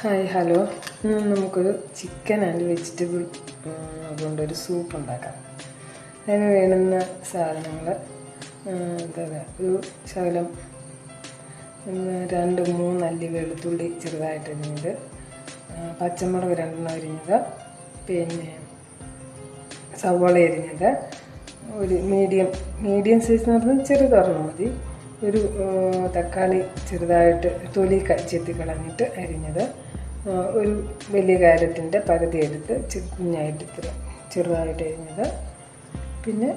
Hi hello. ഇന്ന് നമുക്കൊരു chicken and vegetable കൊണ്ടൊരു സൂപ്പ് ഉണ്ടാക്കാം. അതിന് വേണ്ടുന്ന സാധനങ്ങൾ എന്താ ഒരു ശകലം രണ്ട് മൂന്ന് അല്ലി വെളുത്തുള്ളി ചെറുതായിട്ട് അരിഞ്ഞത് പച്ചമുളക് രണ്ടെണ്ണം അരിഞ്ഞത് പിന്നെ സവോള അരിഞ്ഞത് ഒരു മീഡിയം മീഡിയം സൈസ് എന്ന് പറഞ്ഞാൽ ചെറുതൊരെണ്ണം മതി. ഒരു തക്കാളി ചെറുതായിട്ട് തൊലി ചെത്തി കളഞ്ഞിട്ട് അരിഞ്ഞത് ഒരു വലിയ കാരറ്റിന്റെ പകുതി എടുത്ത് കുഞ്ഞായിട്ട് ഇത്ര ചെറുതായിട്ട് അരിഞ്ഞത്. പിന്നെ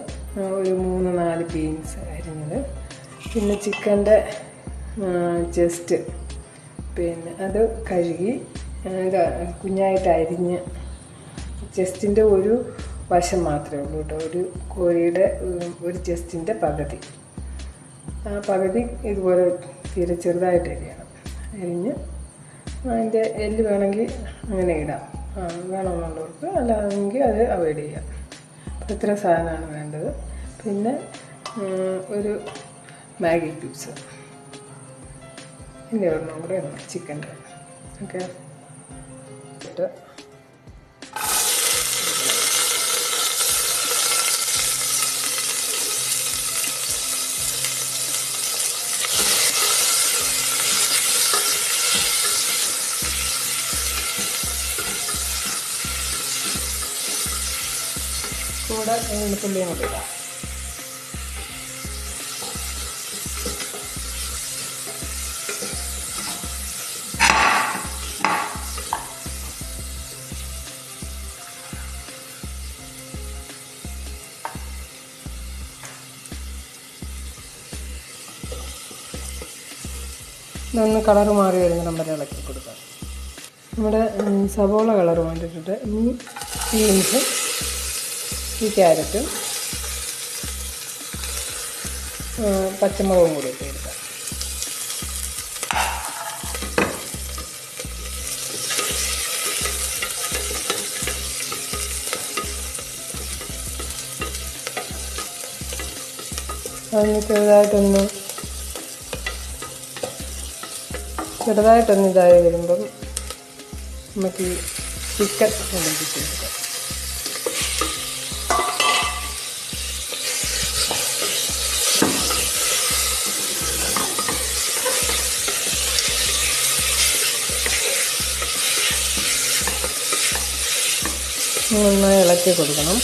ഒരു മൂന്ന് നാല് ബീൻസ് അരിഞ്ഞത്. പിന്നെ ചിക്കന്റെ ജസ്റ്റ് പിന്നെ അത് കഴുകി കുഞ്ഞായിട്ട് അരിഞ്ഞ് ചെസ്റ്റിന്റെ ഒരു വശം മാത്രമേ ഉള്ളൂ കേട്ടോ. ഒരു കോഴിയുടെ ഒരു ചെസ്റ്റിന്റെ പകുതി. ആ പകുതി ഇതുപോലെ തീരെ ചെറുതായിട്ട് എരിയണം എരിഞ്ഞ് അതിന്റെ എല്ല് വേണമെങ്കിൽ അങ്ങനെ ഇടാം. വേണമെന്നുള്ളവർക്ക് അല്ലാതെങ്കിൽ അത് അവോയ്ഡ് ചെയ്യാം. അപ്പോൾ ഇത്ര സാധനമാണ് വേണ്ടത്. പിന്നെ ഒരു മാഗി ക്യൂബ്സ് പിന്നെ ഒരെണ്ണം കൂടെ ചിക്കന്റെ. ഓക്കെ. കൂടെ വെളുത്തുള്ളിയും കൂടി ഇടാം. ഇതൊന്ന് കളർ മാറി വരുന്ന വരെ ഇളക്കി കൊടുക്കാം. നമ്മുടെ സവോള കളർ മാറ്റിയിട്ടിട്ട് ഈ ബീൻസും ഈ ക്യാരറ്റും പച്ചമുളകും കൂടി ഇട്ട് അതിന് ചെറുതായിട്ടൊന്ന് ചെറുതായിട്ടൊന്ന് ഇതായി വരുമ്പം നമുക്ക് ചിക്കൻ ഇടിപ്പിച്ചെടുക്കാം നന്നായി ഇളക്കി കൊടുക്കണം.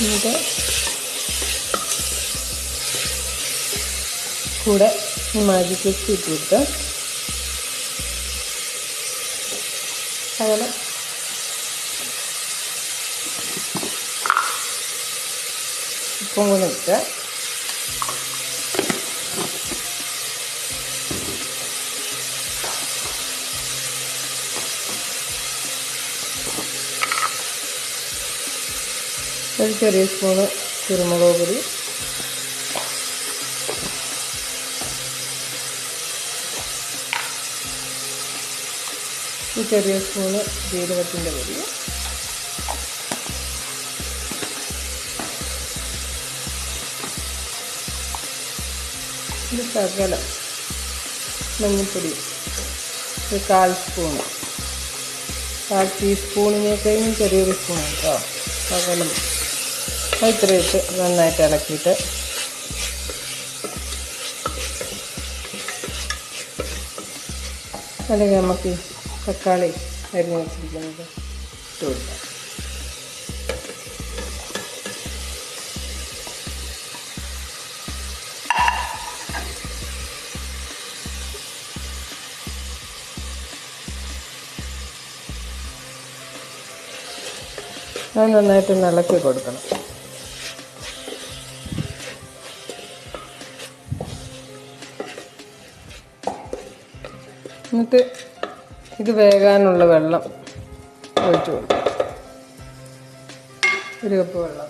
എന്നിട്ട് കൂടെ ഈ മാജി ക്യൂബ്സ് ഇട്ടിട്ട് അങ്ങനെ ഉപ്പും കൂടെ ഇട്ട് ഒരു ചെറിയ സ്പൂണ് കുരുമുളക് പൊടി. ഒരു ചെറിയ സ്പൂണ് ജീരകത്തിന്റെ പൊടി. ഒരു ശകലം മഞ്ഞൾപ്പൊടി ഒരു കാൽ സ്പൂണ്. കാൽ ടീസ്പൂണിനേക്കാളും ചെറിയൊരു സ്പൂൺ കേട്ടോ. ശകലം. ഇത്ര ഇട്ട് നന്നായിട്ട് ഇളക്കിയിട്ട് അല്ലെങ്കിൽ നമുക്ക് തക്കാളി അരിഞ്ഞ് വെച്ചിരിക്കുന്നത് ഇട്ട് അത് നന്നായിട്ട് ഇളക്കി കൊടുക്കണം. എന്നിട്ട് ഇത് വേകാനുള്ള വെള്ളം ഒഴിച്ചു കൊടുക്കും. ഒരു കപ്പ് വെള്ളം.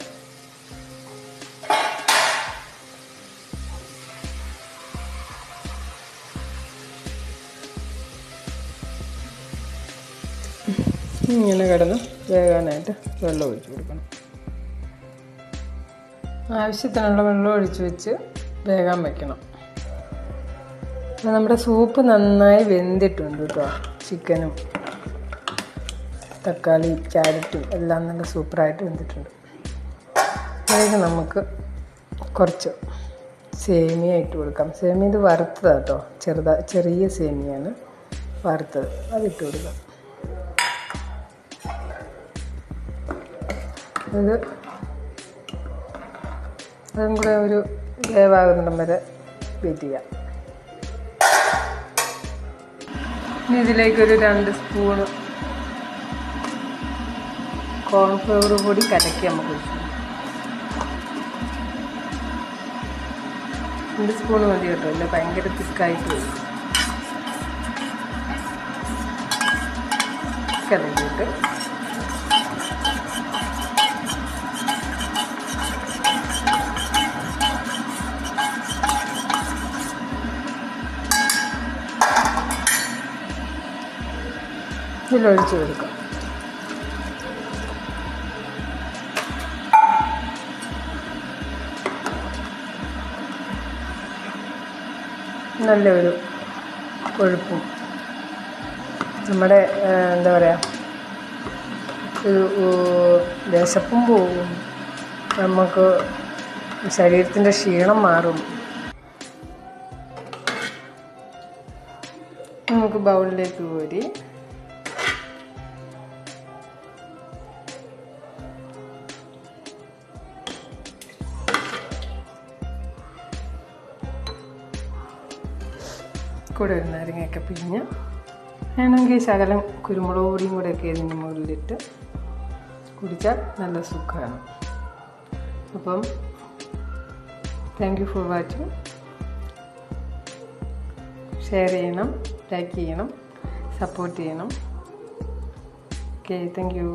ഇങ്ങനെ കിടന്ന് വേകാനായിട്ട് വെള്ളം ഒഴിച്ചു കൊടുക്കണം. ആവശ്യത്തിനുള്ള വെള്ളം ഒഴിച്ച് വെച്ച് വേകാൻ വയ്ക്കണം നമ്മുടെ സൂപ്പ് നന്നായി വെന്തിട്ടുണ്ട് കേട്ടോ ചിക്കനും തക്കാളി ക്യാരറ്റും എല്ലാം നല്ല സൂപ്പറായിട്ട് വെന്തിട്ടുണ്ട്. അതിലേക്ക് നമുക്ക് കുറച്ച് സേമിയ ഇട്ട് കൊടുക്കാം. സേമിയ ഇത് വറുത്തതാണ് കേട്ടോ ചെറുതാ ചെറിയ സേമിയാണ് വറുത്തത്. അതിട്ട് കൊടുക്കാം. അത് അതും കൂടെ ഒരു വേവാകുന്നിടം വരെ വെയിറ്റ് ചെയ്യാം. ഇതിലേക്കൊരു രണ്ട് സ്പൂണ് കോൺഫ്ലവർ പൊടി കലക്കി നമുക്ക് രണ്ട് സ്പൂൺ മതി കേട്ടോ അല്ല ഭയങ്കര തിക്കായിട്ട് വരും. കലക്കിയിട്ട് ഇതിലൊഴിച്ച് കൊടുക്കാം. നല്ലൊരു കൊഴുപ്പും. നമ്മുടെ എന്താ പറയുക ഒരു വിശപ്പും പോകും. നമുക്ക് ശരീരത്തിന്റെ ക്ഷീണം മാറും. നമുക്ക് ബൗളിലേക്ക് കോരി കൂടെ ഒരു നാരങ്ങയൊക്കെ പിഴിഞ്ഞ് വേണമെങ്കിൽ ശകലം കുരുമുളക് പൊടിയും കൂടെ ഒക്കെ ഇതിന് മുകളിലിട്ട് കുടിച്ചാൽ നല്ല സുഖമാണ്. അപ്പം thank you for watching share ചെയ്യണം ലൈക്ക് ചെയ്യണം സപ്പോർട്ട് ചെയ്യണം. Okay thank you